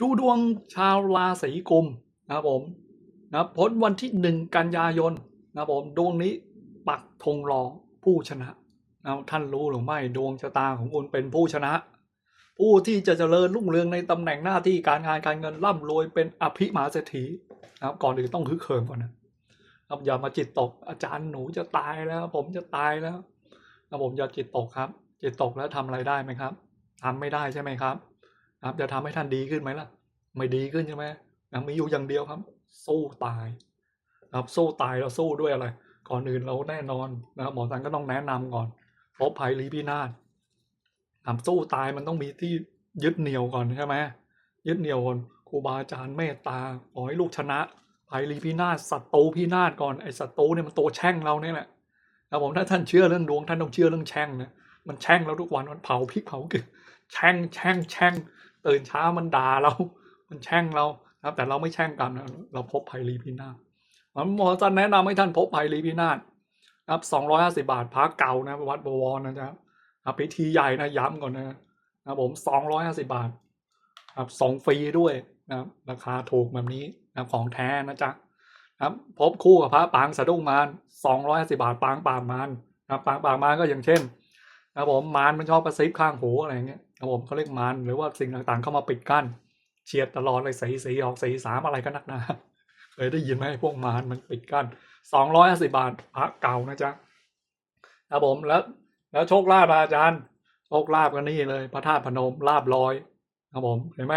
ดูดวงชาวราศีกุมนะครับผมนะครับผลวันที่หนึ่งกันยายนนะครับผมดวงนี้ปักธงรอผู้ชนะนะครับท่านรู้หรือไม่ดวงชะตาของคุณเป็นผู้ชนะ ผู้ที่จะเจริญรุ่งเรืองในตำแหน่งหน้าที่การงานการเงินร่ำรวยเป็นอภิมหาเศรษฐีนะครับก่อนอื่นต้องฮึกเหิมก่อนนะครับอย่ามาจิตตกอาจารย์หนูจะตายแล้ว ผมจะตายแล้วนะผมอย่าจิตตกครับ จิตตกแล้วทำอะไรได้ไหมครับทำไม่ได้ใช่ไหมครับ ครับจะทำให้ท่านดีขึ้นไหมล่ะ ไม่ดีขึ้นใช่ไหมนะมีอยู่อย่างเดียวครับ สู้ตายครับสู้ตายเราสู้ด้วยอะไร ก่อนอื่นเราแน่นอนนะครับหมอสันก็ต้องแนะนำก่อนพบภัยลีพินาศทำสู้ตายมันต้องมีที่ยึดเหนี่ยวก่อนใช่ไหมยึดเหนี่ยวก่อนครูบาอาจารย์เมตตาขอให้ลูกชนะภัยลีพินาศศัตรูพินาศก่อนไอ้ศัตรูเนี่ยมันตัวแช่งเราเนี่ยแหละนะผมถ้าท่านเชื่อเรื่องดวงท่านต้องเชื่อเรื่องแช่งนะมันแช่งเราทุกวันมันเผาพริกเผาเกลือแช่งแช่งแช่ง ตื่นเช้ามันด่าเรา มันแช่งเรานะครับ แต่เราไม่แช่งกันนะเราพบภัยรีพินาศหมอจันแนะนำให้ท่านพบภัยรีพินาศนะครับสองร้อยห้าสิบาทพระเก่านะวัดบวรนะครับครับพิธีใหญ่นะย้ำก่อนนะนะผมสองร้อยห้าสิบาทครับส่งฟรีด้วยนะครับราคาถูกแบบนี้นะของแท้นะจ๊ะครับพบคู่กับพระปางสะดุ้งมารสองร้อยห้าสิบาทปางปางมารนะปางปางมารก็อย่างเช่นนะผมมารมันชอบกระซิบข้างหูอะไรเงี้ย ครับผมเขาเรียกมันหรือว่าสิ่งต่างๆ เข้ามาปิดกั้นเฉียดตลอดเลยสีสีออกสีสามอะไรก็นักหนาเคยได้ยินไหมพวกมันมันปิดกั้นสองร้อยห้าสิบาทพระเก่านะจ๊ะครับผมแล้ว แล้วโชคลาภอาจารย์โชคลาภก็นี่เลย พระธาตุพนมลาบลอยครับผมเห็นไหม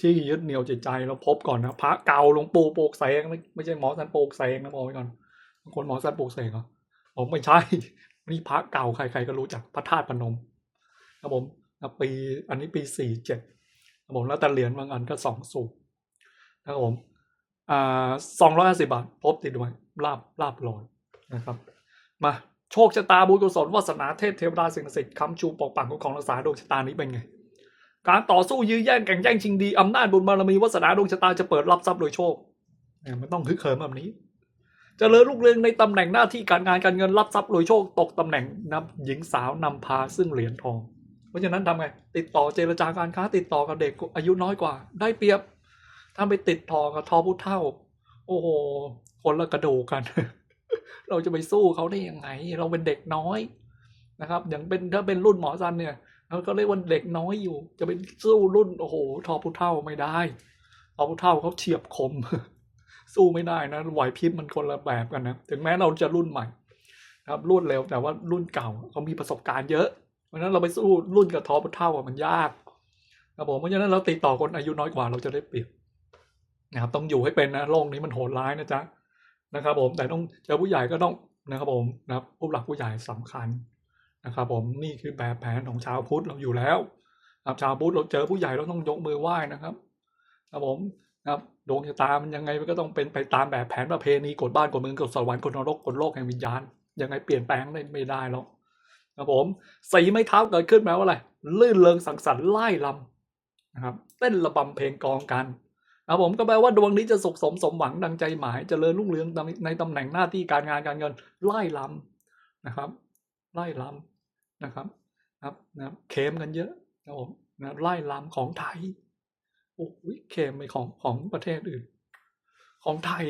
ที่ยึดเหนี่ยวจิตใจเราพบก่อนนะพระเก่าหลวงปู่ปลูกเสกไม่ไม่ใช่หมอสันปลูกเสกนะบอกไว้ก่อนบางคนหมอสันปลูกเสกเหรอผมไม่ใช่นี่พระเก่าใครๆก็รู้จักพระธาตุพนมครับผม ปีอันนี้ปีสี่เจ็ดผมแล้วแต่เหรียญบางอันก็สองสูบนะครับผมอ่าสองร้อยห้าสิบาท พบติดไว้ลาบลาบลอยนะครับ มาโชคชะตาบุญกุศลวาสนาเทพเทวดาสิ่งศักดิ์สิทธิ์คำชูปกปักของรักษาดวงชะตานี้เป็นไง การต่อสู้ยื้อแย่งแข่งแย่งชิงดีอำนาจบุญบารมีวาสนาดวงชะตาจะเปิดรับทรัพย์โดยโชคนี่มันต้องฮึกเหิมแบบนี้จเจริญรุ่งเรืองในตำแหน่งหน้าที่การงานการเงินรับทรัพย์โดยโชคตกตำแหน่งนำหญิงสาวนำพาซึ่งเหรียญทอง ราะฉะนั้นทำไง ติดต่อเจรจาการค้า ติดต่อกับเด็กอายุน้อยกว่า ได้เปรียบถ้าไปติดต่อกับทอผู้เท่า โอ้โหคนละกระดูกกัน เราจะไปสู้เขาได้ยังไง เราเป็นเด็กน้อยนะครับ อย่างเป็นถ้าเป็นรุ่นหมอซันเนี่ยเราก็เรียกว่าเด็กน้อยอยู่ จะไปสู้รุ่นโอ้โห ทอผู้เท่าไม่ได้ทอผู้เท่าเขาเฉียบคม สู้ไม่ได้นะไหวพริบมันคนละแบบกันนะ ถึงแม้เราจะรุ่นใหม่ ครับรวดเร็วแต่ว่ารุ่นเก่าเขามีประสบการณ์เยอะ ราะฉะนั้นเราไปสู้รุ่นกับทอผู้เท่ามันยากครับผมเพราะฉะนั้นเราติดต่อคนอายุน้อยกว่าเราจะได้เปรียบนะครับ ต้องอยู่ให้เป็นนะโลกนี้มันโหดร้ายนะจ๊ะนะครับ ผมแต่ต้องเจอผู้ใหญ่ก็ต้องนะครับผมนะครับผู้หลักผู้ใหญ่สำคัญนะครับผมนี่คือแบบแผนของชาวพุทธเราอยู่แล้วครับชาวพุทธเราเจอผู้ใหญ่เราต้องยกมือไหว้นะครับครับผมนะครับดวงชะตามันยังไงมันก็ต้องเป็นไปตามแบบแผนประเพณีกฎบ้านกฎเมืองกฎสวรรค์กฎนรกกฎโลกแห่งวิญญาณยังไงเปลี่ยนแปลงได้ไม่ได้หรอก ครับผมสีไม้เท้าเกิดขึ้นแปลว่าอะไรลื่นเริงสังสรรค์ไล่ลำนะครับเต้นระบำเพลงกองกันนะครับผมก็แปลว่าดวงนี้จะสุขสมสมหวังดังใจหมายจเจริญรุ่งเรืองในตำแหน่งหน้าที่การงานการเงินไล่ลำนะครับ ไล่ลำนะครับครับนะครับเคมกันเยอะครับผมนะไล่ลำของไทยโอ้ยเคมไปของของประเทศอื่น ของไทย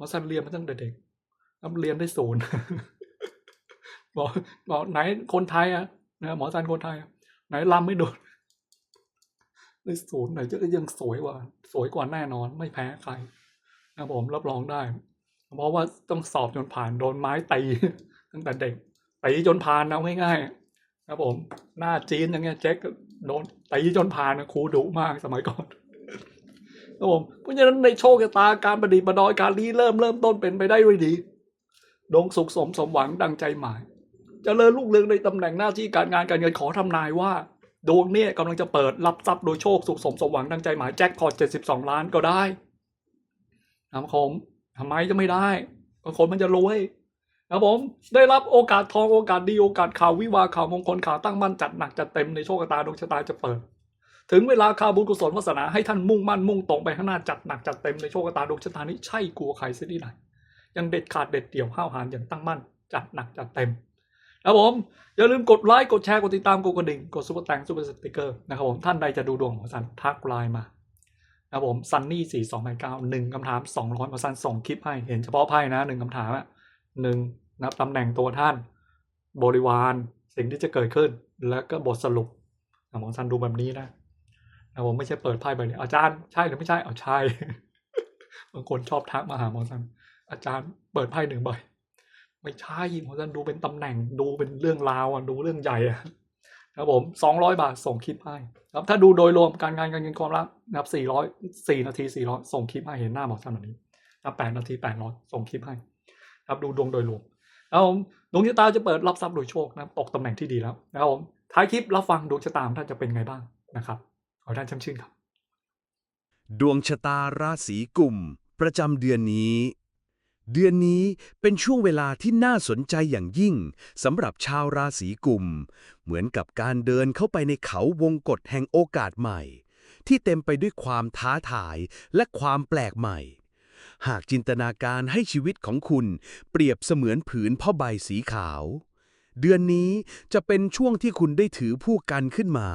มาสันเรียนมาตั้งแต่เด็กเรียนได้ศูนย์ บอกบอกไหนคนไทยอะนะหมอจันคนไทย ไหนลำไม่โดนได้ศูนย์ไหนจะยังสวยกว่า สวยกว่าแน่นอน ไม่แพ้ใครนะผมรับรองได้ เพราะว่าต้องสอบจนผ่านโดนไม้ตีตั้งแต่เด็กตีจนผ่านเอาง่ายๆครับผม หน้าจีนอย่างเงี้ยแจ็คก็โดนตีจนผ่านนะครูดุมากสมัยก่อนครับผมเพราะฉะนั้นในโชคชะตาการประดิษฐ์ประดอยการรีเริ่มเริ่มต้นเป็นไปได้ด้วยดีดวงสุขสมสมหวังดังใจหมาย จเจริญรุ่งเรืองในตำแหน่งหน้าที่การงานการเงินขอทำนายว่า ดวงเนี่ยกำลังจะเปิดรับทรัพย์โดยโชคสุขสมสมหวังดังใจหมายแจ็คพอตเจ็ดสิบสองล้านก็ได้ทำคมทำไมจะไม่ได้คนมันจะรวยครับผมได้รับโอกาสทองโอกาสดีโอกาสข่าววิวาข่าวมงคลข่าวตั้งมั่นจัดหนักจัดเต็มในโชคชะตาดวงชะตาจะเปิด ถึงเวลาข่าวบุญกุศลวาสนาให้ท่านมุ่งมั่นมุ่งตรงไปข้างหน้าจัดหนักจัดเต็มในโชคชะตาดวงชะตานี้ใช่กลัวใครเสียที่ไหนยังเด็ดขาดเด็ดเดี่ยวห้าวหาญอย่างตั้งมั่นจัดหนักจัดเต็ม ครับผม อย่าลืมกดไลค์ กดแชร์ กดติดตาม กดกระดิ่ง กดซุปเปอร์แตงซุปเปอร์สติกเกอร์นะครับผม ท่านใดจะดูดวงของสันทักไลน์มานะครับผมซันนี่สี่สองแปดเก้าหนึ่งคำถามสองร้อยเปอร์ซ็นส่งคลิปให้ เห็นเฉพาะไพ่นะหนึ่งคำถามอะหนึ่งนะครับตำแหน่งตัวท่าน บริวารสิ่งที่จะเกิดขึ้น แล้วก็บทสรุปนะหมอซันดูแบบนี้นะนะผมไม่ใช่เปิดไพ่แบบนี้อาจารย์ใช่หรือไม่ใช่เอาใช่บางคนชอบทักมาหาหมอซันอาจารย์เปิดไพ่หนึ่งใบ ไม่ใช่หมอซันดูเป็นตำแหน่งดูเป็นเรื่องราวอะดูเรื่องใหญ่อะครับผมสองร้อยบาทส่งคลิปให้ครับถ้าดูโดยรวมการงานการเงินความรักนะครับสี่ร้อยสี่นาทีสี่ร้อยส่งคลิปให้เห็นหน้าหมอซันแบบนี้ถ้าแปดนาทีแปดร้อยส่งคลิปให้ครับดูดวงโดยรวมแล้วผมดวงชะตาจะเปิดรับทรัพย์โดยโชคนะตกตำแหน่งที่ดีแล้วนะครับผมท้ายคลิปรับฟังดวงชะตาท่านจะเป็นไงบ้างนะครับขอท่านช่ำชื่นครับ ดวงชะตาราศีกุม ประจำเดือนนี้ เดือนนี้เป็นช่วงเวลาที่น่าสนใจอย่างยิ่งสำหรับชาวราศีกุม เหมือนกับการเดินเข้าไปในเขาวงกฏแห่งโอกาสใหม่ ที่เต็มไปด้วยความท้าทายและความแปลกใหม่ หากจินตนาการให้ชีวิตของคุณเปรียบเสมือนผืนผ้าใบสีขาว เดือนนี้จะเป็นช่วงที่คุณได้ถือผู้กันขึ้นมา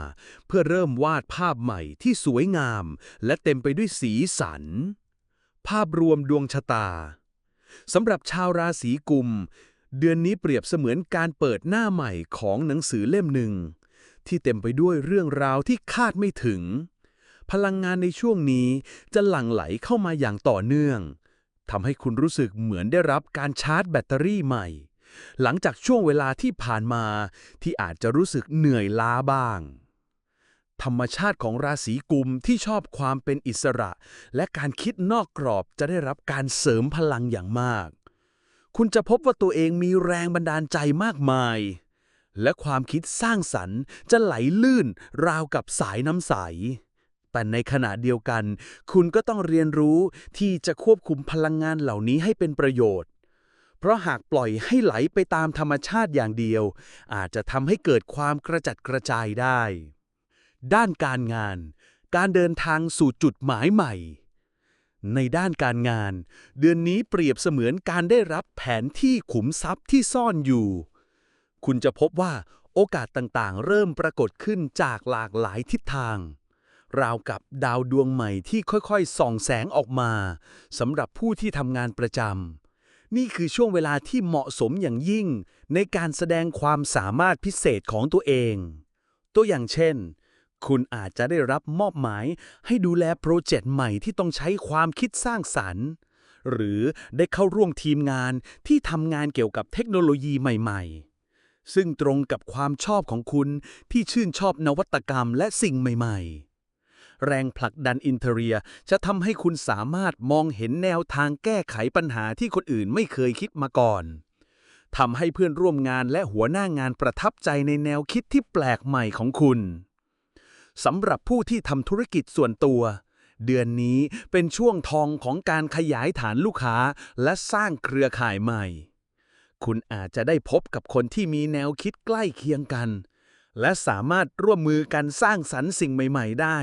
เพื่อเริ่มวาดภาพใหม่ที่สวยงาม และเต็มไปด้วยสีสัน ภาพรวมดวงชะตา สำหรับชาวราศีกุม เดือนนี้เปรียบเสมือนการเปิดหน้าใหม่ของหนังสือเล่มหนึ่ง ที่เต็มไปด้วยเรื่องราวที่คาดไม่ถึง พลังงานในช่วงนี้จะหลั่งไหลเข้ามาอย่างต่อเนื่องทำให้คุณรู้สึกเหมือนได้รับการชาร์จแบตเตอรี่ใหม่ หลังจากช่วงเวลาที่ผ่านมาที่อาจจะรู้สึกเหนื่อยล้าบ้าง ธรรมชาติของราศีกุมที่ชอบความเป็นอิสระ และการคิดนอกกรอบจะได้รับการเสริมพลังอย่างมาก คุณจะพบว่าตัวเองมีแรงบันดาลใจมากมาย และความคิดสร้างสรรค์จะไหลลื่นราวกับสายน้ำใส แต่ในขณะเดียวกัน คุณก็ต้องเรียนรู้ที่จะควบคุมพลังงานเหล่านี้ให้เป็นประโยชน์เพราะหากปล่อยให้ไหลไปตามธรรมชาติอย่างเดียว อาจจะทำให้เกิดความกระจัดกระจายได้ ด้านการงาน การเดินทางสู่จุดหมายใหม่ ในด้านการงาน เดือนนี้เปรียบเสมือนการได้รับแผนที่ขุมทรัพย์ที่ซ่อนอยู่ คุณจะพบว่าโอกาสต่างๆ เริ่มปรากฏขึ้นจากหลากหลายทิศทาง ราวกับดาวดวงใหม่ที่ค่อยๆ ส่องแสงออกมาสำหรับผู้ที่ทำงานประจำนี่คือช่วงเวลาที่เหมาะสมอย่างยิ่ง ในการแสดงความสามารถพิเศษของตัวเอง ตัวอย่างเช่น คุณอาจจะได้รับมอบหมายให้ดูแลโปรเจกต์ใหม่ที่ต้องใช้ความคิดสร้างสรรค์ หรือได้เข้าร่วมทีมงานที่ทำงานเกี่ยวกับเทคโนโลยีใหม่ๆ ซึ่งตรงกับความชอบของคุณที่ชื่นชอบนวัตกรรมและสิ่งใหม่ๆแรงผลักดันอินเทอร์เรียจะทำให้คุณสามารถมองเห็นแนวทางแก้ไขปัญหาที่คนอื่นไม่เคยคิดมาก่อนทำให้เพื่อนร่วมงานและหัวหน้างานประทับใจในแนวคิดที่แปลกใหม่ของคุณ สำหรับผู้ที่ทำธุรกิจส่วนตัว เดือนนี้เป็นช่วงทองของการขยายฐานลูกค้าและสร้างเครือข่ายใหม่ คุณอาจจะได้พบกับคนที่มีแนวคิดใกล้เคียงกัน และสามารถร่วมมือกันสร้างสรรค์สิ่งใหม่ ๆ ได้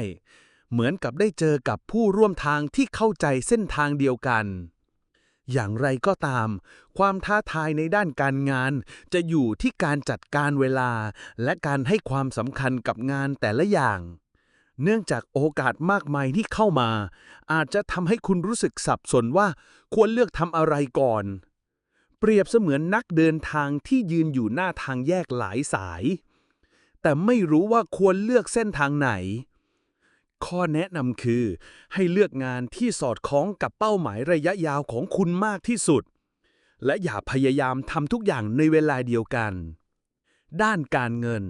เหมือนกับได้เจอกับผู้ร่วมทางที่เข้าใจเส้นทางเดียวกัน อย่างไรก็ตาม ความท้าทายในด้านการงาน จะอยู่ที่การจัดการเวลา และการให้ความสำคัญกับงานแต่ละอย่าง เนื่องจากโอกาสมากมายที่เข้ามา อาจจะทำให้คุณรู้สึกสับสนว่าควรเลือกทำอะไรก่อน เปรียบเสมือนนักเดินทางที่ยืนอยู่หน้าทางแยกหลายสาย แต่ไม่รู้ว่าควรเลือกเส้นทางไหน ข้อแนะนำคือ ให้เลือกงานที่สอดคล้องกับเป้าหมายระยะยาวของคุณมากที่สุด และอย่าพยายามทำทุกอย่างในเวลาเดียวกัน ด้านการเงิน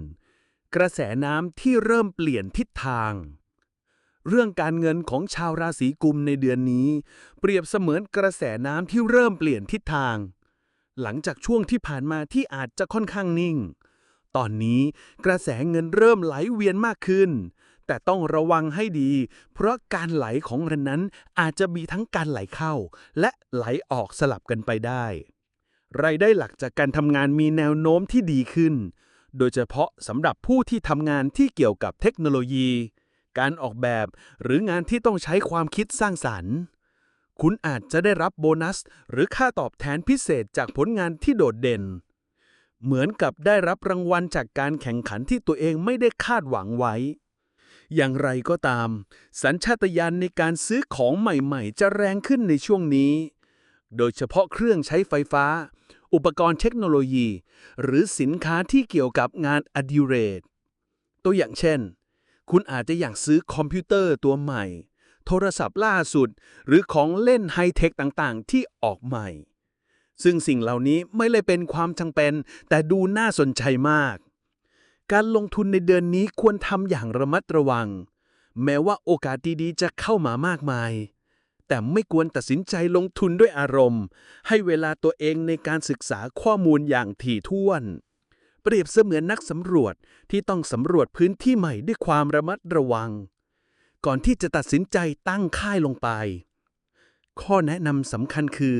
กระแสน้ำที่เริ่มเปลี่ยนทิศทาง เรื่องการเงินของชาวราศีกุมในเดือนนี้ เปรียบเสมือนกระแสน้ำที่เริ่มเปลี่ยนทิศทาง หลังจากช่วงที่ผ่านมาที่อาจจะค่อนข้างนิ่ง ตอนนี้กระแสเงินเริ่มไหลเวียนมากขึ้น แต่ต้องระวังให้ดี เพราะการไหลของเงินนั้นอาจจะมีทั้งการไหลเข้า และไหลออกสลับกันไปได้ รายได้หลักจากการทำงานมีแนวโน้มที่ดีขึ้น โดยเฉพาะสำหรับผู้ที่ทำงานที่เกี่ยวกับเทคโนโลยี การออกแบบหรืองานที่ต้องใช้ความคิดสร้างสรรค์ คุณอาจจะได้รับโบนัส หรือค่าตอบแทนพิเศษจากผลงานที่โดดเด่นเหมือนกับได้รับรางวัลจากการแข่งขันที่ตัวเองไม่ได้คาดหวังไว้ อย่างไรก็ตาม สัญชาตญาณในการซื้อของใหม่ๆ จะแรงขึ้นในช่วงนี้ โดยเฉพาะเครื่องใช้ไฟฟ้า อุปกรณ์เทคโนโลยี หรือสินค้าที่เกี่ยวกับงานอดิเรกตัวอย่างเช่น คุณอาจจะอยากซื้อคอมพิวเตอร์ตัวใหม่ โทรศัพท์ล่าสุด หรือของเล่นไฮเทคต่างๆ ที่ออกใหม่ ซึ่งสิ่งเหล่านี้ไม่เลยเป็นความจำเป็น แต่ดูน่าสนใจมาก การลงทุนในเดือนนี้ควรทำอย่างระมัดระวัง แม้ว่าโอกาสดีๆ จะเข้ามามากมาย แต่ไม่ควรตัดสินใจลงทุนด้วยอารมณ์ ให้เวลาตัวเองในการศึกษาข้อมูลอย่างถี่ถ้วน เปรียบเสมือนนักสำรวจที่ต้องสำรวจพื้นที่ใหม่ด้วยความระมัดระวัง ก่อนที่จะตัดสินใจตั้งค่ายลงไป ข้อแนะนำสำคัญคือ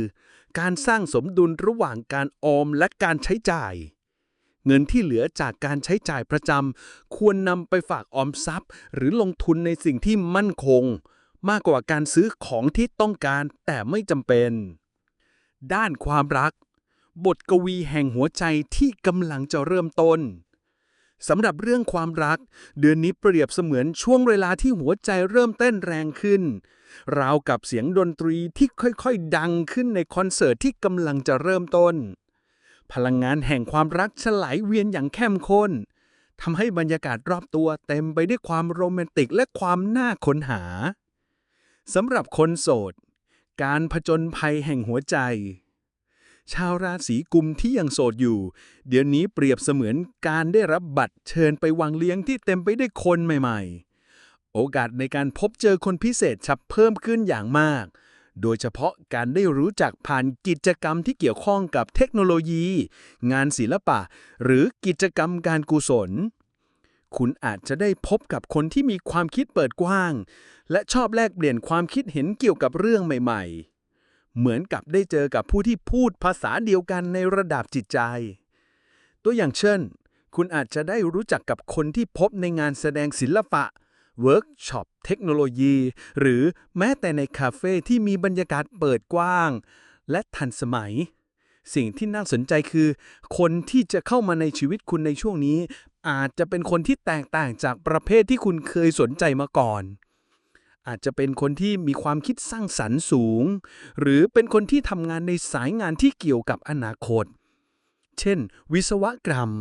การสร้างสมดุลระหว่างการออมและการใช้จ่าย เงินที่เหลือจากการใช้จ่ายประจำควรนำไปฝากออมทรัพย์ หรือลงทุนในสิ่งที่มั่นคง มากกว่าการซื้อของที่ต้องการแต่ไม่จำเป็น ด้านความรัก บทกวีแห่งหัวใจที่กำลังจะเริ่มต้นสำหรับเรื่องความรัก เดือนนี้เปรียบเสมือนช่วงเวลาที่หัวใจเริ่มเต้นแรงขึ้น ราวกับเสียงดนตรีที่ค่อยๆ ดังขึ้นในคอนเสิร์ตที่กำลังจะเริ่มต้น พลังงานแห่งความรักฉลายเวียนอย่างเข้มข้นทำให้บรรยากาศรอบตัวเต็มไปด้วยความโรแมนติกและความน่าค้นหาสำหรับคนโสด การผจญภัยแห่งหัวใจ ชาวราศีกุมที่ยังโสดอยู่ เดี๋ยวนี้เปรียบเสมือนการได้รับบัตรเชิญไปวังเลี้ยงที่เต็มไปด้วยคนใหม่ ๆ โอกาสในการพบเจอคนพิเศษชับเพิ่มขึ้นอย่างมาก โดยเฉพาะการได้รู้จักผ่านกิจกรรมที่เกี่ยวข้องกับเทคโนโลยี งานศิลปะ หรือกิจกรรมการกุศล คุณอาจจะได้พบกับคนที่มีความคิดเปิดกว้าง และชอบแลกเปลี่ยนความคิดเห็นเกี่ยวกับเรื่องใหม่ ๆ เหมือนกับได้เจอกับผู้ที่พูดภาษาเดียวกันในระดับจิตใจ ตัวอย่างเช่น คุณอาจจะได้รู้จักกับคนที่พบในงานแสดงศิลปะ เวิร์กช็อปเทคโนโลยี หรือแม้แต่ในคาเฟ่ที่มีบรรยากาศเปิดกว้าง และทันสมัย สิ่งที่น่าสนใจคือ คนที่จะเข้ามาในชีวิตคุณในช่วงนี้ อาจจะเป็นคนที่แตกต่างจากประเภทที่คุณเคยสนใจมาก่อน อาจจะเป็นคนที่มีความคิดสร้างสรรค์สูง หรือเป็นคนที่ทำงานในสายงานที่เกี่ยวกับอนาคต เช่น วิศวกรรม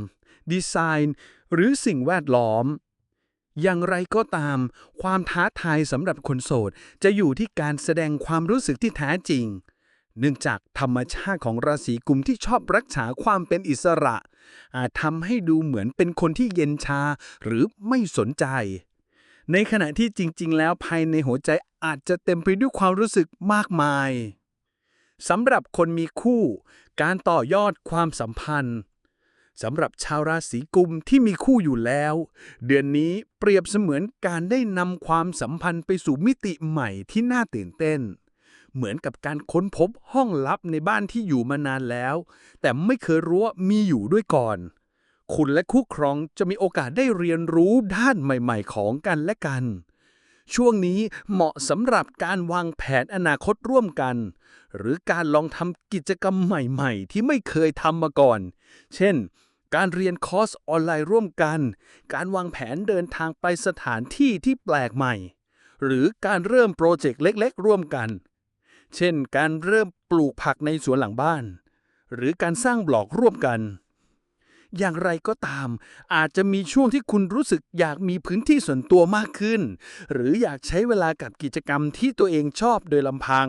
ดีไซน์ หรือสิ่งแวดล้อม อย่างไรก็ตาม ความท้าทายสำหรับคนโสด จะอยู่ที่การแสดงความรู้สึกที่แท้จริง เนื่องจากธรรมชาติของราศีกุมที่ชอบรักษาความเป็นอิสระ อาจทำให้ดูเหมือนเป็นคนที่เย็นชาหรือไม่สนใจ ในขณะที่จริง ๆ แล้วภายในหัวใจอาจจะเต็มไปด้วยความรู้สึกมากมายสำหรับคนมีคู่ การต่อยอดความสัมพันธ์ สำหรับชาวราศีกุมที่มีคู่อยู่แล้ว เดือนนี้เปรียบเสมือนการได้นำความสัมพันธ์ไปสู่มิติใหม่ที่น่าตื่นเต้น เหมือนกับการค้นพบห้องลับในบ้านที่อยู่มานานแล้ว แต่ไม่เคยรู้ว่ามีอยู่ด้วยก่อน คุณและคู่ครองจะมีโอกาสได้เรียนรู้ด้านใหม่ๆ ของกันและกัน ช่วงนี้เหมาะสำหรับการวางแผนอนาคตร่วมกัน หรือการลองทำกิจกรรมใหม่ ๆ ที่ไม่เคยทำมาก่อน เช่น การเรียนคอร์สออนไลน์ร่วมกัน การวางแผนเดินทางไปสถานที่ที่แปลกใหม่ หรือการเริ่มโปรเจกต์เล็ก ๆ ร่วมกัน เช่น การเริ่มปลูกผักในสวนหลังบ้าน หรือการสร้างบล็อกร่วมกัน อย่างไรก็ตาม อาจจะมีช่วงที่คุณรู้สึกอยากมีพื้นที่ส่วนตัวมากขึ้น หรืออยากใช้เวลากับกิจกรรมที่ตัวเองชอบโดยลำพัง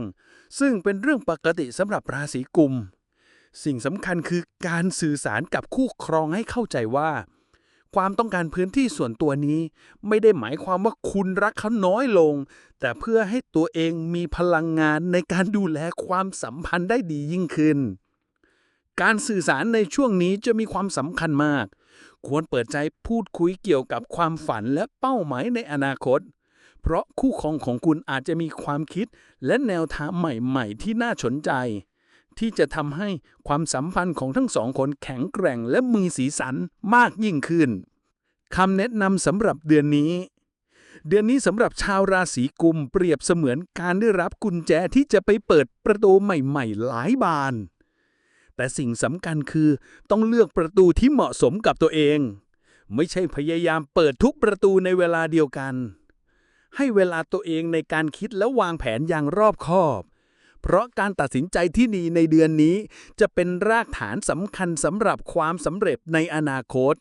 ซึ่งเป็นเรื่องปกติสำหรับราศีกุม สิ่งสำคัญคือการสื่อสารกับคู่ครองให้เข้าใจว่า ความต้องการพื้นที่ส่วนตัวนี้ ไม่ได้หมายความว่าคุณรักเขาน้อยลง แต่เพื่อให้ตัวเองมีพลังงานในการดูแลความสัมพันธ์ได้ดียิ่งขึ้น การสื่อสารในช่วงนี้จะมีความสำคัญมาก ควรเปิดใจพูดคุยเกี่ยวกับความฝันและเป้าหมายในอนาคต เพราะคู่ครองของคุณอาจจะมีความคิดและแนวทางใหม่ ๆ ที่น่าสนใจ ที่จะทำให้ความสัมพันธ์ของทั้งสองคนแข็งแกร่งและมีสีสันมากยิ่งขึ้นคำแนะนำสำหรับเดือนนี้ เดือนนี้สำหรับชาวราศีกุมเปรียบเสมือนการได้รับกุญแจที่จะไปเปิดประตูใหม่ ๆ หลายบาน แต่สิ่งสำคัญคือต้องเลือกประตูที่เหมาะสมกับตัวเอง ไม่ใช่พยายามเปิดทุกประตูในเวลาเดียวกัน ให้เวลาตัวเองในการคิดและวางแผนอย่างรอบคอบ เพราะการตัดสินใจที่ดีในเดือนนี้ จะเป็นรากฐานสำคัญสำหรับความสำเร็จในอนาคต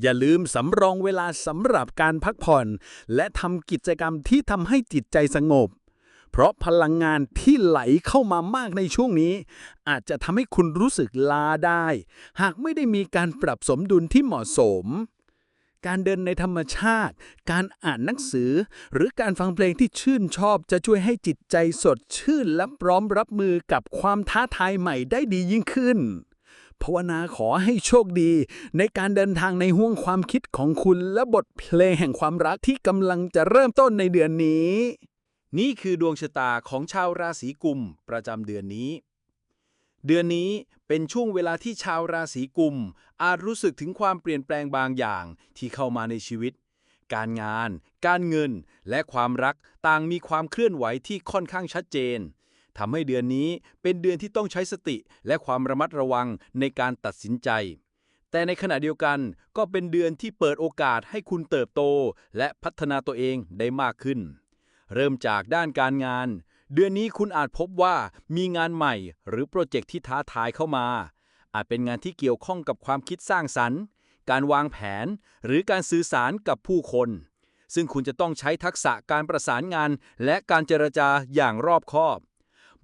อย่าลืมสำรองเวลาสำหรับการพักผ่อน และทำกิจกรรมที่ทำให้จิตใจสงบ เพราะพลังงานที่ไหลเข้ามามากในช่วงนี้ อาจจะทำให้คุณรู้สึกลาได้ หากไม่ได้มีการปรับสมดุลที่เหมาะสม การเดินในธรรมชาติ การอ่านหนังสือ หรือการฟังเพลงที่ชื่นชอบจะช่วยให้จิตใจสดชื่นและพร้อมรับมือกับความท้าทายใหม่ได้ดียิ่งขึ้นภาวนาขอให้โชคดี ในการเดินทางในห่วงความคิดของคุณและบทเพลงแห่งความรักที่กำลังจะเริ่มต้นในเดือนนี้ นี่คือดวงชะตาของชาวราศีกุมประจำเดือนนี้ เดือนนี้เป็นช่วงเวลาที่ชาวราศีกุม อาจรู้สึกถึงความเปลี่ยนแปลงบางอย่างที่เข้ามาในชีวิต การงาน การเงิน และความรักต่างมีความเคลื่อนไหวที่ค่อนข้างชัดเจนทำให้เดือนนี้เป็นเดือนที่ต้องใช้สติและความระมัดระวังในการตัดสินใจ แต่ในขณะเดียวกันก็เป็นเดือนที่เปิดโอกาสให้คุณเติบโต และพัฒนาตัวเองได้มากขึ้น เริ่มจากด้านการงาน เดือนนี้คุณอาจพบว่ามีงานใหม่หรือโปรเจกต์ที่ท้าทายเข้ามา อาจเป็นงานที่เกี่ยวข้องกับความคิดสร้างสรรค์ การวางแผน หรือการสื่อสารกับผู้คน ซึ่งคุณจะต้องใช้ทักษะการประสานงาน และการเจรจาอย่างรอบคอบ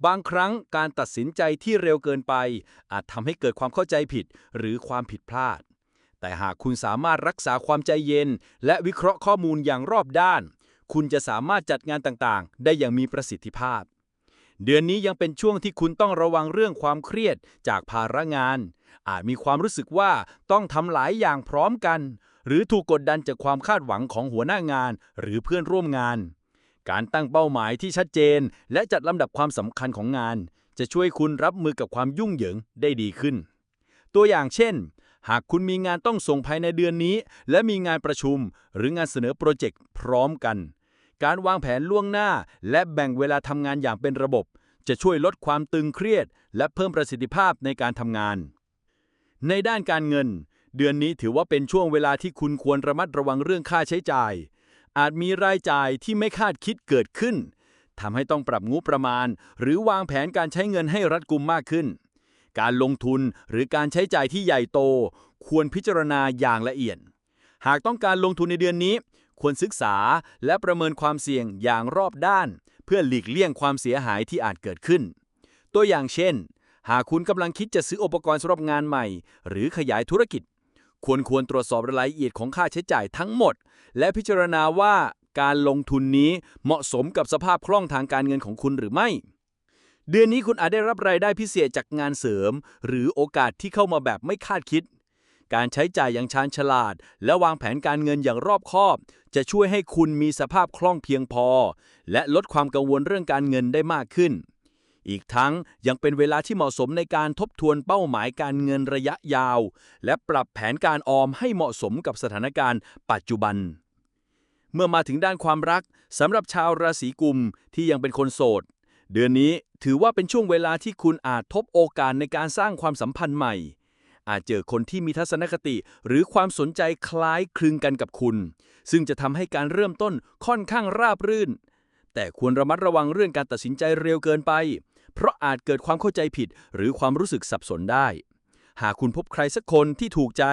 บางครั้งการตัดสินใจที่เร็วเกินไป อาจทำให้เกิดความเข้าใจผิดหรือความผิดพลาด แต่หากคุณสามารถรักษาความใจเย็น และวิเคราะห์ข้อมูลอย่างรอบด้าน คุณจะสามารถจัดงานต่างๆ ได้อย่างมีประสิทธิภาพ เดือนนี้ยังเป็นช่วงที่คุณต้องระวังเรื่องความเครียดจากภาระงาน อาจมีความรู้สึกว่าต้องทำหลายอย่างพร้อมกัน หรือถูกกดดันจากความคาดหวังของหัวหน้างาน หรือเพื่อนร่วมงาน การตั้งเป้าหมายที่ชัดเจน และจัดลำดับความสำคัญของงาน จะช่วยคุณรับมือกับความยุ่งเหยิงได้ดีขึ้น ตัวอย่างเช่น หากคุณมีงานต้องส่งภายในเดือนนี้ และมีงานประชุมหรืองานเสนอโปรเจกต์พร้อมกัน การวางแผนล่วงหน้า และแบ่งเวลาทำงานอย่างเป็นระบบ จะช่วยลดความตึงเครียด และเพิ่มประสิทธิภาพในการทำงาน ในด้านการเงิน เดือนนี้ถือว่าเป็นช่วงเวลาที่คุณควรระมัดระวังเรื่องค่าใช้จ่าย อาจมีรายจ่ายที่ไม่คาดคิดเกิดขึ้นทำให้ต้องปรับงบประมาณ หรือวางแผนการใช้เงินให้รัดกุมมากขึ้น การลงทุนหรือการใช้จ่ายที่ใหญ่โต ควรพิจารณาอย่างละเอียด หากต้องการลงทุนในเดือนนี้ ควรศึกษาและประเมินความเสี่ยงอย่างรอบด้าน เพื่อหลีกเลี่ยงความเสียหายที่อาจเกิดขึ้น ตัวอย่างเช่น หากคุณกำลังคิดจะซื้ออุปกรณ์สำหรับงานใหม่ หรือขยายธุรกิจ ควรควรตรวจสอบรายละเอียดของค่าใช้จ่ายทั้งหมด และพิจารณาว่าการลงทุนนี้เหมาะสมกับสภาพคล่องทางการเงินของคุณหรือไม่ เดือนนี้คุณอาจได้รับรายได้พิเศษจากงานเสริม หรือโอกาสที่เข้ามาแบบไม่คาดคิด การใช้จ่ายอย่างชาญฉลาด และวางแผนการเงินอย่างรอบคอบ จะช่วยให้คุณมีสภาพคล่องเพียงพอ และลดความกังวลเรื่องการเงินได้มากขึ้น อีกทั้งยังเป็นเวลาที่เหมาะสมในการทบทวนเป้าหมายการเงินระยะยาว และปรับแผนการออมให้เหมาะสมกับสถานการณ์ ปัจจุบันเมื่อมาถึงด้านความรักสำหรับชาวราศีกุมที่ยังเป็นคนโสด เดือนนี้ถือว่าเป็นช่วงเวลาที่คุณอาจทบโอกาสในการสร้างความสัมพันธ์ใหม่ อาจเจอคนที่มีทัศนคติหรือความสนใจคล้ายคลึงกันกับคุณ ซึ่งจะทำให้การเริ่มต้นค่อนข้างราบรื่น แต่ควรระมัดระวังเรื่องการตัดสินใจเร็วเกินไป เพราะอาจเกิดความเข้าใจผิด หรือความรู้สึกสับสนได้ หากคุณพบใครสักคนที่ถูกใจ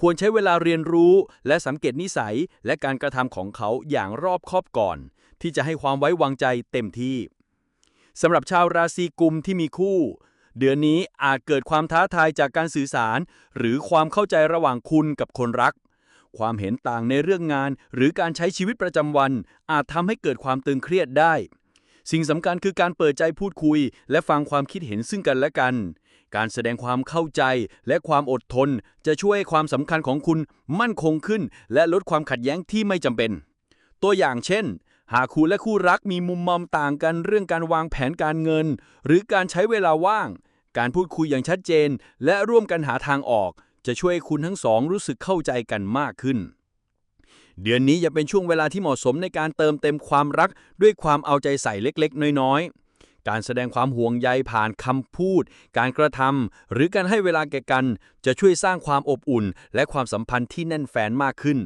ควรใช้เวลาเรียนรู้ และสังเกตนิสัย และการกระทำของเขาอย่างรอบคอบก่อน ที่จะให้ความไว้วางใจเต็มที่ สำหรับชาวราศีกุมที่มีคู่ เดือนนี้อาจเกิดความท้าทายจากการสื่อสาร หรือความเข้าใจระหว่างคุณกับคนรัก ความเห็นต่างในเรื่องงาน หรือการใช้ชีวิตประจำวัน อาจทำให้เกิดความตึงเครียดได้ สิ่งสำคัญคือการเปิดใจพูดคุย และฟังความคิดเห็นซึ่งกันและกัน การแสดงความเข้าใจและความอดทน จะช่วยให้ความสำคัญของคุณมั่นคงขึ้น และลดความขัดแย้งที่ไม่จำเป็น ตัวอย่างเช่น หากคุณและคู่รักมีมุมมองต่างกันเรื่องการวางแผนการเงิน หรือการใช้เวลาว่าง การพูดคุยอย่างชัดเจน และร่วมกันหาทางออก จะช่วยให้คุณทั้งสองรู้สึกเข้าใจกันมากขึ้น เดือนนี้จะเป็นช่วงเวลาที่เหมาะสมในการเติมเต็มความรักด้วยความเอาใจใส่เล็กๆ น้อยๆ การแสดงความห่วงใยผ่านคำพูด การกระทำหรือการให้เวลาแก่กัน จะช่วยสร้างความอบอุ่น และความสัมพันธ์ที่แน่นแฟนมากขึ้น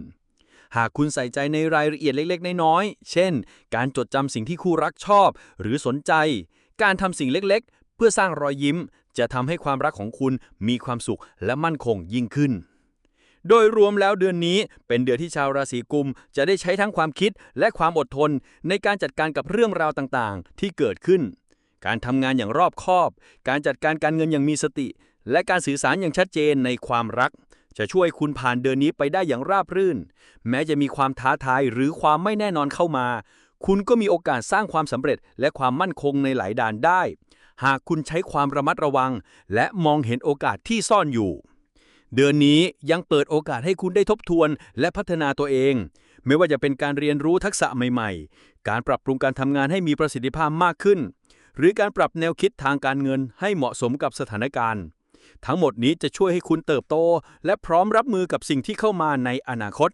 หากคุณใส่ใจในรายละเอียดเล็กๆ น้อยๆ เช่น การจดจำสิ่งที่คู่รักชอบ หรือสนใจ การทำสิ่งเล็กๆ เพื่อสร้างรอยยิ้ม จะทำให้ความรักของคุณมีความสุขและมั่นคงยิ่งขึ้น โดยรวมแล้วเดือนนี้เป็นเดือนที่ชาวราศีกุมจะได้ใช้ทั้งความคิดและความอดทน ในการจัดการกับเรื่องราวต่างๆ ที่เกิดขึ้น การทำงานอย่างรอบคอบ การจัดการการเงินอย่างมีสติ และการสื่อสารอย่างชัดเจนในความรัก จะช่วยคุณผ่านเดือนนี้ไปได้อย่างราบรื่น แม้จะมีความท้าทายหรือความไม่แน่นอนเข้ามา คุณก็มีโอกาสสร้างความสำเร็จและความมั่นคงในหลายด้านได้ หากคุณใช้ความระมัดระวัง และมองเห็นโอกาสที่ซ่อนอยู่ เดือนนี้ยังเปิดโอกาสให้คุณได้ทบทวนและพัฒนาตัวเอง ไม่ว่าจะเป็นการเรียนรู้ทักษะใหม่ ๆ การปรับปรุงการทำงานให้มีประสิทธิภาพมากขึ้น หรือการปรับแนวคิดทางการเงินให้เหมาะสมกับสถานการณ์ ทั้งหมดนี้จะช่วยให้คุณเติบโต และพร้อมรับมือกับสิ่งที่เข้ามาในอนาคต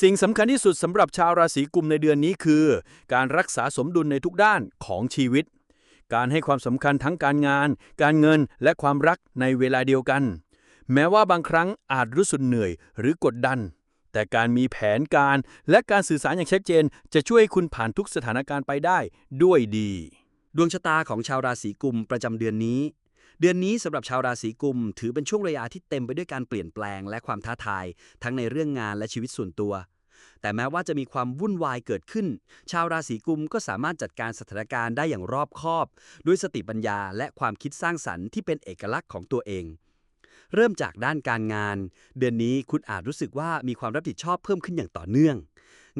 สิ่งสำคัญที่สุดสำหรับชาวราศีกุมในเดือนนี้คือ การรักษาสมดุลในทุกด้านของชีวิต การให้ความสำคัญทั้งการงาน การเงินและความรักในเวลาเดียวกัน แม้ว่าบางครั้งอาจรู้สึกเหนื่อยหรือกดดัน แต่การมีแผนการและการสื่อสารอย่างชัดเจน จะช่วยให้คุณผ่านทุกสถานการณ์ไปได้ด้วยดี ดวงชะตาของชาวราศีกุมประจำเดือนนี้ เดือนนี้สำหรับชาวราศีกุม ถือเป็นช่วงระยะที่เต็มไปด้วยการเปลี่ยนแปลงและความท้าทาย ทั้งในเรื่องงานและชีวิตส่วนตัว แต่แม้ว่าจะมีความวุ่นวายเกิดขึ้น ชาวราศีกุมก็สามารถจัดการสถานการณ์ได้อย่างรอบคอบ ด้วยสติปัญญาและความคิดสร้างสรรค์ที่เป็นเอกลักษณ์ของตัวเองเริ่มจากด้านการงาน เดือนนี้คุณอาจรู้สึกว่ามีความรับผิดชอบเพิ่มขึ้นอย่างต่อเนื่อง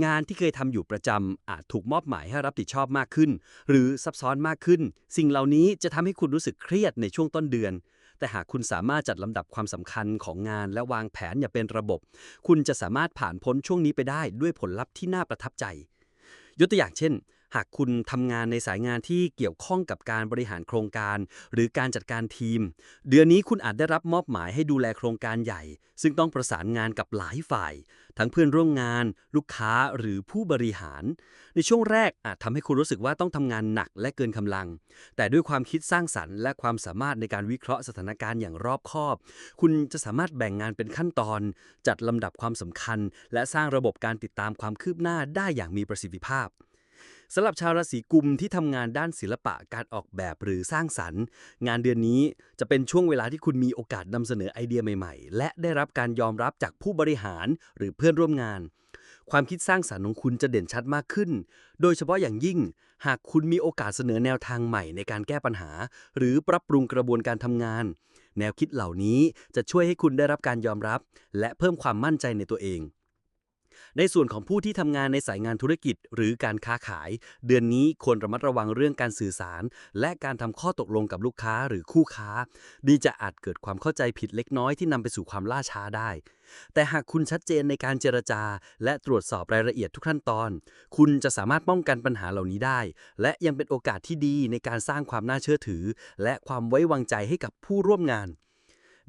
งานที่เคยทำอยู่ประจำอาจถูกมอบหมายให้รับผิดชอบมากขึ้น หรือซับซ้อนมากขึ้น สิ่งเหล่านี้จะทำให้คุณรู้สึกเครียดในช่วงต้นเดือน แต่หากคุณสามารถจัดลำดับความสำคัญของงานและวางแผนอย่างเป็นระบบ คุณจะสามารถผ่านพ้นช่วงนี้ไปได้ด้วยผลลัพธ์ที่น่าประทับใจ ยกตัวอย่างเช่นหากคุณทำงานในสายงานที่เกี่ยวข้องกับการบริหารโครงการ หรือการจัดการทีม เดือนนี้คุณอาจได้รับมอบหมายให้ดูแลโครงการใหญ่ ซึ่งต้องประสานงานกับหลายฝ่าย ทั้งเพื่อนร่วมงาน ลูกค้าหรือผู้บริหาร ในช่วงแรกอาจทำให้คุณรู้สึกว่าต้องทำงานหนักและเกินกำลัง แต่ด้วยความคิดสร้างสรรค์ และความสามารถในการวิเคราะห์สถานการณ์อย่างรอบคอบ คุณจะสามารถแบ่งงานเป็นขั้นตอน จัดลำดับความสำคัญ และสร้างระบบการติดตามความคืบหน้าได้อย่างมีประสิทธิภาพ สำหรับชาวราศีกุมที่ทำงานด้านศิลปะการออกแบบหรือสร้างสรรค์ งานเดือนนี้จะเป็นช่วงเวลาที่คุณมีโอกาสนำเสนอไอเดียใหม่ๆ และได้รับการยอมรับจากผู้บริหารหรือเพื่อนร่วมงาน ความคิดสร้างสรรค์ของคุณจะเด่นชัดมากขึ้น โดยเฉพาะอย่างยิ่ง หากคุณมีโอกาสเสนอแนวทางใหม่ในการแก้ปัญหา หรือปรับปรุงกระบวนการทำงาน แนวคิดเหล่านี้จะช่วยให้คุณได้รับการยอมรับ และเพิ่มความมั่นใจในตัวเอง ในส่วนของผู้ที่ทำงานในสายงานธุรกิจหรือการค้าขาย เดือนนี้ควรระมัดระวังเรื่องการสื่อสาร และการทำข้อตกลงกับลูกค้าหรือคู่ค้า ดีจะอาจเกิดความเข้าใจผิดเล็กน้อยที่นำไปสู่ความล่าช้าได้ แต่หากคุณชัดเจนในการเจรจา และตรวจสอบรายละเอียดทุกขั้นตอน คุณจะสามารถป้องกันปัญหาเหล่านี้ได้ และยังเป็นโอกาสที่ดีในการสร้างความน่าเชื่อถือ และความไว้วางใจให้กับผู้ร่วมงาน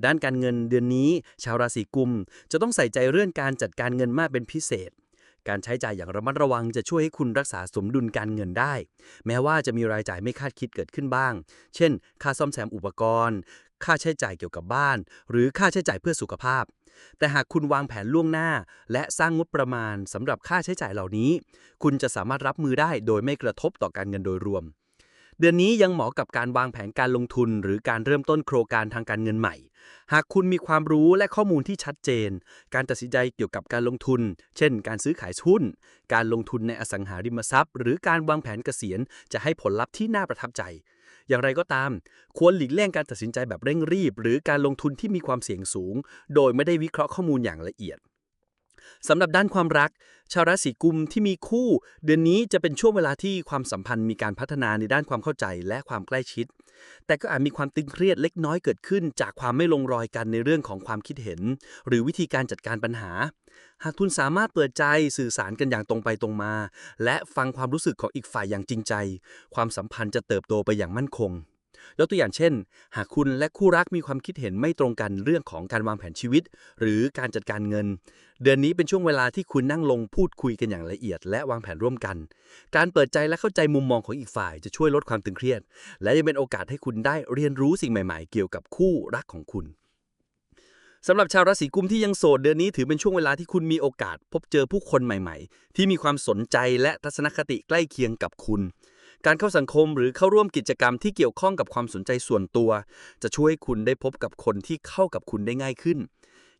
ด้านการเงินเดือนนี้ ชาวราศีกุม จะต้องใส่ใจเรื่องการจัดการเงินมากเป็นพิเศษ การใช้จ่ายอย่างระมัดระวังจะช่วยให้คุณรักษาสมดุลการเงินได้ แม้ว่าจะมีรายจ่ายไม่คาดคิดเกิดขึ้นบ้าง เช่น ค่าซ่อมแซมอุปกรณ์ ค่าใช้จ่ายเกี่ยวกับบ้าน หรือค่าใช้จ่ายเพื่อสุขภาพ แต่หากคุณวางแผนล่วงหน้า และสร้างงบประมาณสำหรับค่าใช้จ่ายเหล่านี้ คุณจะสามารถรับมือได้โดยไม่กระทบต่อการเงินโดยรวม เดือนนี้ยังเหมาะกับการวางแผนการลงทุน หรือการเริ่มต้นโครงการทางการเงินใหม่ หากคุณมีความรู้และข้อมูลที่ชัดเจน การตัดสินใจเกี่ยวกับการลงทุน เช่น การซื้อขายหุ้น การลงทุนในอสังหาริมทรัพย์ หรือการวางแผนเกษียณ จะให้ผลลัพธ์ที่น่าประทับใจ อย่างไรก็ตาม ควรหลีกเลี่ยงการตัดสินใจแบบเร่งรีบ หรือการลงทุนที่มีความเสี่ยงสูง โดยไม่ได้วิเคราะห์ข้อมูลอย่างละเอียด สำหรับด้านความรัก ชาวราศีกุมที่มีคู่ เดือนนี้จะเป็นช่วงเวลาที่ความสัมพันธ์มีการพัฒนาในด้านความเข้าใจและความใกล้ชิด แต่ก็อาจมีความตึงเครียดเล็กน้อยเกิดขึ้น จากความไม่ลงรอยกันในเรื่องของความคิดเห็น หรือวิธีการจัดการปัญหา หากคุณสามารถเปิดใจสื่อสารกันอย่างตรงไปตรงมา และฟังความรู้สึกของอีกฝ่ายอย่างจริงใจ ความสัมพันธ์จะเติบโตไปอย่างมั่นคง ยกตัวอย่างเช่น หากคุณและคู่รักมีความคิดเห็นไม่ตรงกันเรื่องของการวางแผนชีวิต หรือการจัดการเงิน เดือนนี้เป็นช่วงเวลาที่คุณนั่งลงพูดคุยกันอย่างละเอียด และวางแผนร่วมกัน การเปิดใจและเข้าใจมุมมองของอีกฝ่าย จะช่วยลดความตึงเครียด และยังเป็นโอกาสให้คุณได้เรียนรู้สิ่งใหม่ๆ เกี่ยวกับคู่รักของคุณสำหรับชาวราศีกุมที่ยังโสดเดือนนี้ถือเป็นช่วงเวลาที่คุณมีโอกาส พบเจอผู้คนใหม่ ๆ ที่มีความสนใจและทัศนคติใกล้เคียงกับคุณ การเข้าสังคมหรือเข้าร่วมกิจกรรมที่เกี่ยวข้องกับความสนใจส่วนตัว จะช่วยคุณได้พบกับคนที่เข้ากับคุณได้ง่ายขึ้น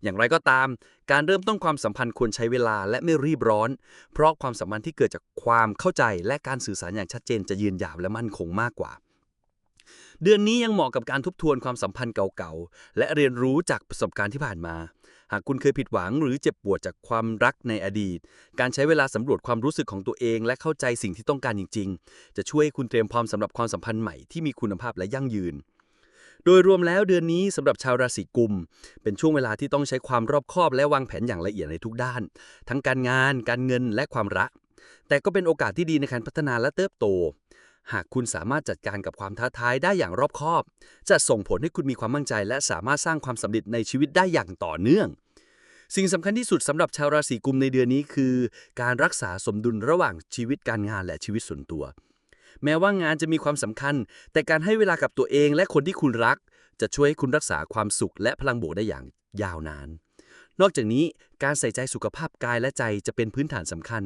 อย่างไรก็ตาม การเริ่มต้นความสัมพันธ์ควรใช้เวลาและไม่รีบร้อน เพราะความสัมพันธ์ที่เกิดจากความเข้าใจและการสื่อสารอย่างชัดเจนจะยืนยาวและมั่นคงมากกว่าเดือนนี้ยังเหมาะกับการทบทวนความสัมพันธ์เก่าๆ และเรียนรู้จากประสบการณ์ที่ผ่านมา หากคุณเคยผิดหวังหรือเจ็บปวดจากความรักในอดีต การใช้เวลาสำรวจความรู้สึกของตัวเอง และเข้าใจสิ่งที่ต้องการจริง ๆ จะช่วยคุณเตรียมพร้อมสำหรับความสัมพันธ์ใหม่ที่มีคุณภาพและยั่งยืน โดยรวมแล้วเดือนนี้สำหรับชาวราศีกุม เป็นช่วงเวลาที่ต้องใช้ความรอบคอบและวางแผนอย่างละเอียดในทุกด้าน ทั้งการงาน การเงินและความรัก แต่ก็เป็นโอกาสที่ดีในการพัฒนาและเติบโต หากคุณสามารถจัดการกับความท้าทายได้อย่างรอบคอบ จะส่งผลให้คุณมีความมั่นใจ และสามารถสร้างความสำเร็จในชีวิตได้อย่างต่อเนื่อง สิ่งสำคัญที่สุดสำหรับชาวราศีกุมในเดือนนี้คือ การรักษาสมดุลระหว่างชีวิตการงานและชีวิตส่วนตัว แม้ว่างานจะมีความสำคัญ แต่การให้เวลากับตัวเองและคนที่คุณรัก จะช่วยให้คุณรักษาความสุขและพลังบวกได้อย่างยาวนาน นอกจากนี้การใส่ใจสุขภาพกายและใจจะเป็นพื้นฐานสำคัญ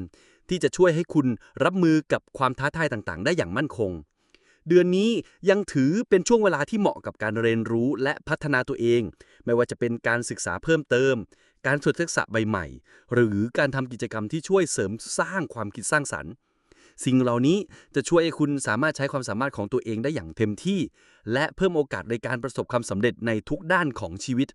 ที่จะช่วยให้คุณรับมือกับความท้าทายต่างๆ ได้อย่างมั่นคง เดือนนี้ยังถือเป็นช่วงเวลาที่เหมาะกับการเรียนรู้และพัฒนาตัวเอง ไม่ว่าจะเป็นการศึกษาเพิ่มเติม การฝึกทักษะใหม่ๆหรือการทำกิจกรรมที่ช่วยเสริมสร้างความคิดสร้างสรรค์สิ่งเหล่านี้จะช่วยให้คุณสามารถใช้ความสามารถของตัวเองได้อย่างเต็มที่ และเพิ่มโอกาสในการประสบความสำเร็จในทุกด้านของชีวิต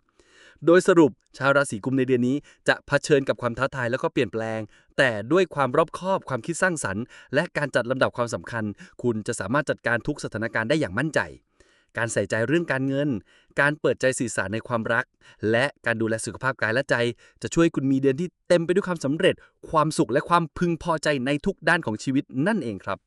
โดยสรุปชาวราศีกุมในเดือนนี้จะเผชิญกับความท้าทายแล้วก็เปลี่ยนแปลง แต่ด้วยความรอบคอบความคิดสร้างสรรค์ และการจัดลำดับความสำคัญ คุณจะสามารถจัดการทุกสถานการณ์ได้อย่างมั่นใจ การใส่ใจเรื่องการเงิน การเปิดใจสื่อสารในความรัก และการดูแลสุขภาพกายและใจ จะช่วยคุณมีเดือนที่เต็มไปด้วยความสำเร็จ ความสุขและความพึงพอใจในทุกด้านของชีวิตนั่นเองครับ